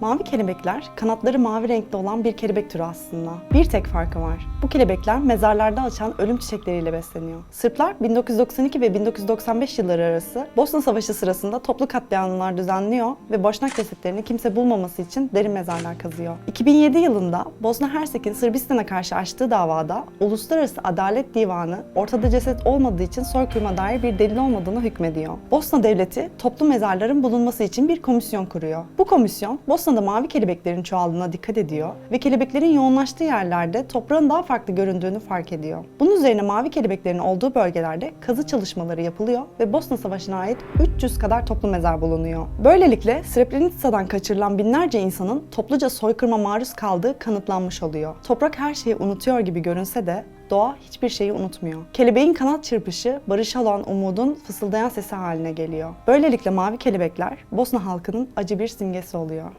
Mavi kelebekler kanatları mavi renkte olan bir kelebek türü aslında. Bir tek farkı var. Bu kelebekler mezarlarda açan ölüm çiçekleriyle besleniyor. Sırplar 1992 ve 1995 yılları arası Bosna Savaşı sırasında toplu katliamlar düzenliyor ve boşnak cesetlerini kimse bulmaması için derin mezarlar kazıyor. 2007 yılında Bosna Hersek'in Sırbistan'a karşı açtığı davada Uluslararası Adalet Divanı ortada ceset olmadığı için soykırıma dair bir delil olmadığını hükmediyor. Bosna devleti toplu mezarların bulunması için bir komisyon kuruyor. Bu komisyon Bosna'da mavi kelebeklerin çoğaldığına dikkat ediyor ve kelebeklerin yoğunlaştığı yerlerde toprağın daha farklı göründüğünü fark ediyor. Bunun üzerine mavi kelebeklerin olduğu bölgelerde kazı çalışmaları yapılıyor ve Bosna Savaşı'na ait 300 kadar toplu mezar bulunuyor. Böylelikle Srebrenica'dan kaçırılan binlerce insanın topluca soykırıma maruz kaldığı kanıtlanmış oluyor. Toprak her şeyi unutuyor gibi görünse de doğa hiçbir şeyi unutmuyor. Kelebeğin kanat çırpışı barışa olan umudun fısıldayan sesi haline geliyor. Böylelikle mavi kelebekler Bosna halkının acı bir simgesi oluyor.